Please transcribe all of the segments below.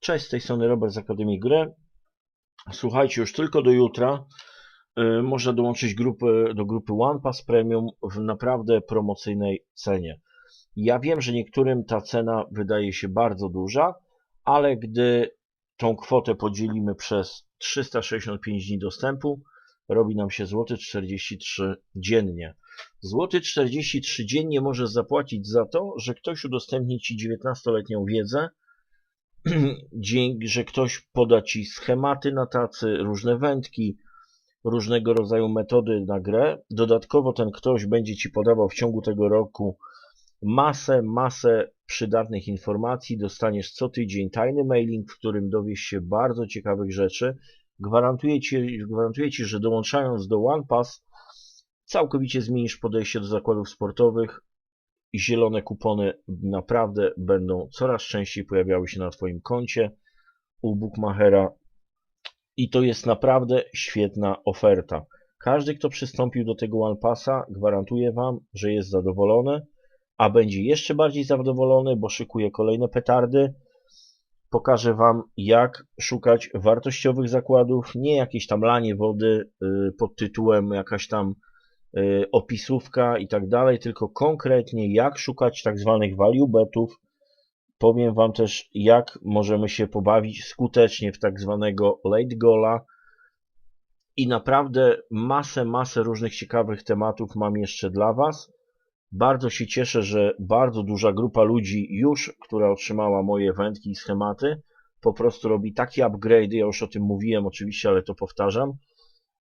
Cześć, z tej strony Robert z Akademii Gry. Słuchajcie, już tylko do jutra y, można dołączyć grupy, do grupy OnePass Premium w naprawdę promocyjnej cenie. Ja wiem, że niektórym ta cena wydaje się bardzo duża, ale gdy tą kwotę podzielimy przez 365 dni dostępu, robi nam się złoty 43 dziennie. Złoty 43 dziennie możesz zapłacić za to, że ktoś udostępni Ci 19-letnią wiedzę, dzięki, że ktoś poda Ci schematy na tacy, różne wędki, różnego rodzaju metody na grę. Dodatkowo ten ktoś będzie Ci podawał w ciągu tego roku masę, masę przydatnych informacji. Dostaniesz co tydzień tajny mailing, w którym dowiesz się bardzo ciekawych rzeczy. Gwarantuję Ci, gwarantuję ci że dołączając do OnePass całkowicie zmienisz podejście do zakładów sportowych, zielone kupony naprawdę będą coraz częściej pojawiały się na Twoim koncie u Bookmachera i to jest naprawdę świetna oferta. Każdy, kto przystąpił do tego OnePassa, gwarantuje Wam, że jest zadowolony, a będzie jeszcze bardziej zadowolony, bo szykuje kolejne petardy. Pokażę Wam, jak szukać wartościowych zakładów, nie jakieś tam lanie wody y, pod tytułem jakaś tam opisówka i tak dalej, tylko konkretnie jak szukać tak zwanych value betów. Powiem Wam też, jak możemy się pobawić skutecznie w tak zwanego late goala i naprawdę masę, masę różnych ciekawych tematów mam jeszcze dla Was. Bardzo się cieszę, że bardzo duża grupa ludzi już, która otrzymała moje wędki i schematy, po prostu robi takie upgrade, ja już o tym mówiłem oczywiście, ale to powtarzam,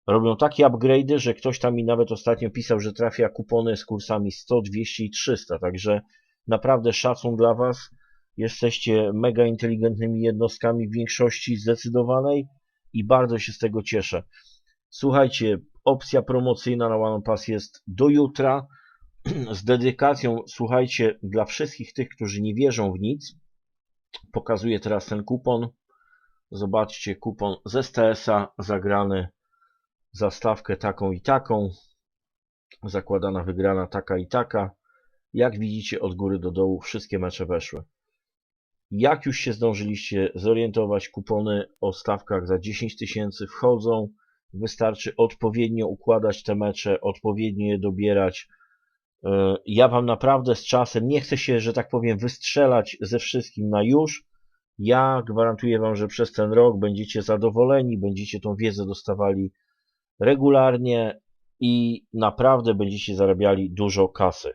Robią takie upgrade'y, że ktoś tam mi nawet ostatnio pisał, że trafia kupony z kursami 100, 200 i 300, także naprawdę szacun dla Was. Jesteście mega inteligentnymi jednostkami w większości zdecydowanej i bardzo się z tego cieszę. Słuchajcie, opcja promocyjna na OnePass jest do jutra z dedykacją, słuchajcie, dla wszystkich tych, którzy nie wierzą w nic. Pokazuję teraz ten kupon. Zobaczcie, kupon z STS-a zagrany zastawkę taką i taką, zakładana wygrana taka i taka. Jak widzicie od góry do dołu wszystkie mecze weszły. Jak już się zdążyliście zorientować, kupony o stawkach za 10 tysięcy wchodzą. Wystarczy odpowiednio układać te mecze, odpowiednio je dobierać. E, ja Wam naprawdę z czasem nie chcę się, że tak powiem, wystrzelać ze wszystkim na już. Ja gwarantuję Wam, że przez ten rok będziecie zadowoleni, będziecie tą wiedzę dostawali regularnie i naprawdę będziecie zarabiali dużo kasy.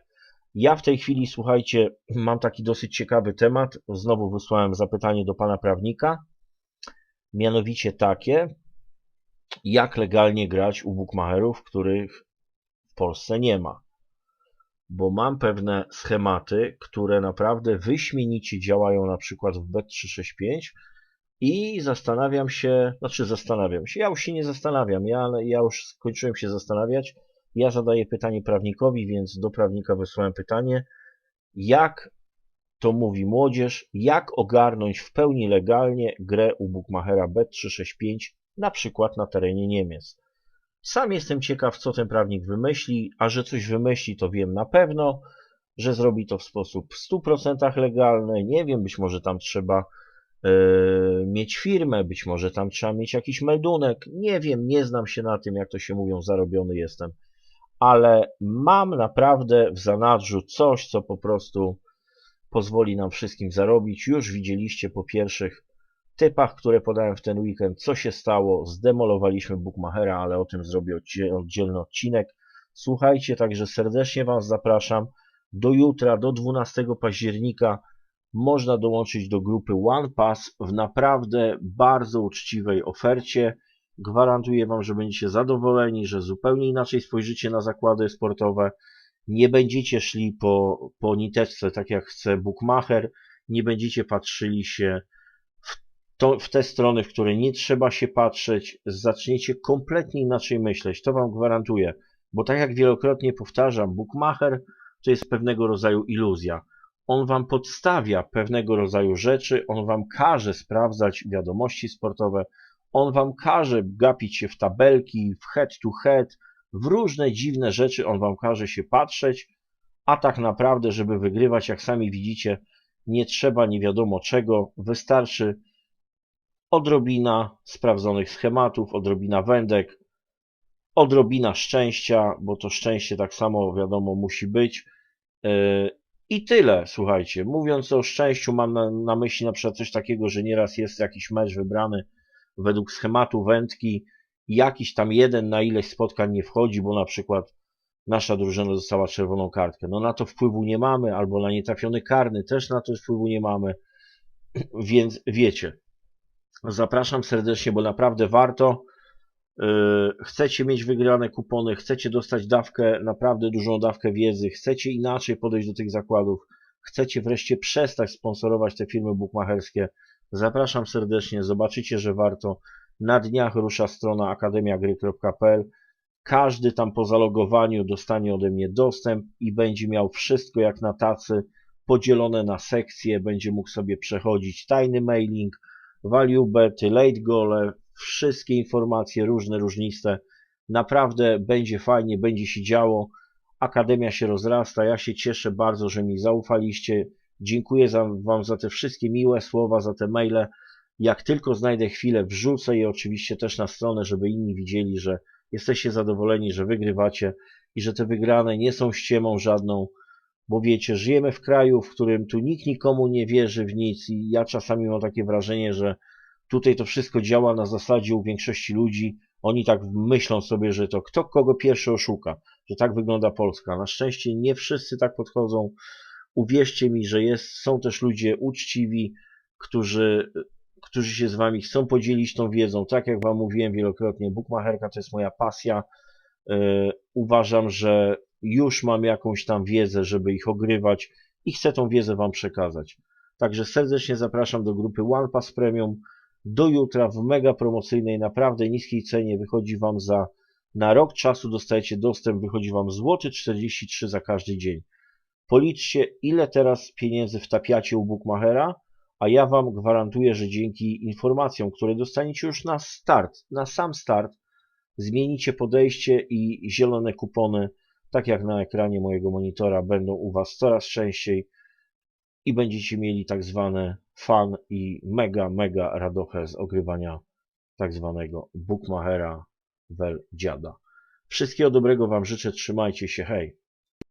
Ja w tej chwili, słuchajcie, mam taki dosyć ciekawy temat. Znowu wysłałem zapytanie do pana prawnika. Mianowicie takie, jak legalnie grać u bookmacherów, których w Polsce nie ma. Bo mam pewne schematy, które naprawdę wyśmienicie działają na przykład w Bet365, i zastanawiam się, znaczy zastanawiam się, ja już się nie zastanawiam, ja, ja już skończyłem się zastanawiać. Ja zadaję pytanie prawnikowi, więc do prawnika wysłałem pytanie, jak to mówi młodzież, jak ogarnąć w pełni legalnie grę u Bookmachera Bet365, na przykład na terenie Niemiec. Sam jestem ciekaw, co ten prawnik wymyśli, a że coś wymyśli, to wiem na pewno, że zrobi to w sposób w 100% legalny. Nie wiem, być może tam trzeba mieć firmę, być może tam trzeba mieć jakiś meldunek. Nie wiem, nie znam się na tym, jak to się mówią, zarobiony jestem. Ale mam naprawdę w zanadrzu coś, co po prostu pozwoli nam wszystkim zarobić. Już widzieliście po pierwszych typach, które podałem w ten weekend, co się stało. Zdemolowaliśmy Bookmachera, ale o tym zrobię oddzielny odcinek. Słuchajcie, także serdecznie Was zapraszam do jutra, do 12 października można dołączyć do grupy OnePass w naprawdę bardzo uczciwej ofercie. Gwarantuję Wam, że będziecie zadowoleni, że zupełnie inaczej spojrzycie na zakłady sportowe. Nie będziecie szli po, po niteczce, tak jak chce Bookmacher. Nie będziecie patrzyli się w, to, w te strony, w które nie trzeba się patrzeć. Zaczniecie kompletnie inaczej myśleć. To Wam gwarantuję. Bo tak jak wielokrotnie powtarzam, Bookmacher to jest pewnego rodzaju iluzja on wam podstawia pewnego rodzaju rzeczy, on wam każe sprawdzać wiadomości sportowe, on wam każe gapić się w tabelki, w head to head, w różne dziwne rzeczy on wam każe się patrzeć, a tak naprawdę, żeby wygrywać, jak sami widzicie, nie trzeba nie wiadomo czego, wystarczy odrobina sprawdzonych schematów, odrobina wędek, odrobina szczęścia, bo to szczęście tak samo wiadomo musi być. I tyle, słuchajcie. Mówiąc o szczęściu, mam na, na myśli na przykład coś takiego, że nieraz jest jakiś mecz wybrany według schematu wędki, jakiś tam jeden na ileś spotkań nie wchodzi, bo na przykład nasza drużyna dostała czerwoną kartkę. No na to wpływu nie mamy, albo na nietrafiony karny też na to wpływu nie mamy, więc wiecie. Zapraszam serdecznie, bo naprawdę warto. Yy, chcecie mieć wygrane kupony, chcecie dostać dawkę, naprawdę dużą dawkę wiedzy, chcecie inaczej podejść do tych zakładów, chcecie wreszcie przestać sponsorować te firmy bukmacherskie, zapraszam serdecznie, zobaczycie, że warto. Na dniach rusza strona akademiagry.pl. Każdy tam po zalogowaniu dostanie ode mnie dostęp i będzie miał wszystko jak na tacy, podzielone na sekcje, będzie mógł sobie przechodzić tajny mailing, value bety, late gole, wszystkie informacje różne, różniste. Naprawdę będzie fajnie, będzie się działo. Akademia się rozrasta. Ja się cieszę bardzo, że mi zaufaliście. Dziękuję za, Wam za te wszystkie miłe słowa, za te maile. Jak tylko znajdę chwilę, wrzucę je oczywiście też na stronę, żeby inni widzieli, że jesteście zadowoleni, że wygrywacie i że te wygrane nie są ściemą żadną, bo wiecie, żyjemy w kraju, w którym tu nikt nikomu nie wierzy w nic i ja czasami mam takie wrażenie, że Tutaj to wszystko działa na zasadzie u większości ludzi. Oni tak myślą sobie, że to kto kogo pierwszy oszuka, że tak wygląda Polska. Na szczęście nie wszyscy tak podchodzą. Uwierzcie mi, że jest, są też ludzie uczciwi, którzy, którzy się z wami chcą podzielić tą wiedzą. Tak jak wam mówiłem wielokrotnie, bukmacherka to jest moja pasja. Yy, uważam, że już mam jakąś tam wiedzę, żeby ich ogrywać i chcę tą wiedzę wam przekazać. Także serdecznie zapraszam do grupy OnePass Premium do jutra w mega promocyjnej, naprawdę niskiej cenie wychodzi Wam za, na rok czasu dostajecie dostęp, wychodzi Wam złoty 43 za każdy dzień. Policzcie, ile teraz pieniędzy wtapiacie u Bookmachera, a ja Wam gwarantuję, że dzięki informacjom, które dostaniecie już na start, na sam start, zmienicie podejście i zielone kupony, tak jak na ekranie mojego monitora, będą u Was coraz częściej i będziecie mieli tak zwane fan i mega, mega radochę z ogrywania tak zwanego Bookmachera Wel Dziada. Wszystkiego dobrego Wam życzę, trzymajcie się, hej!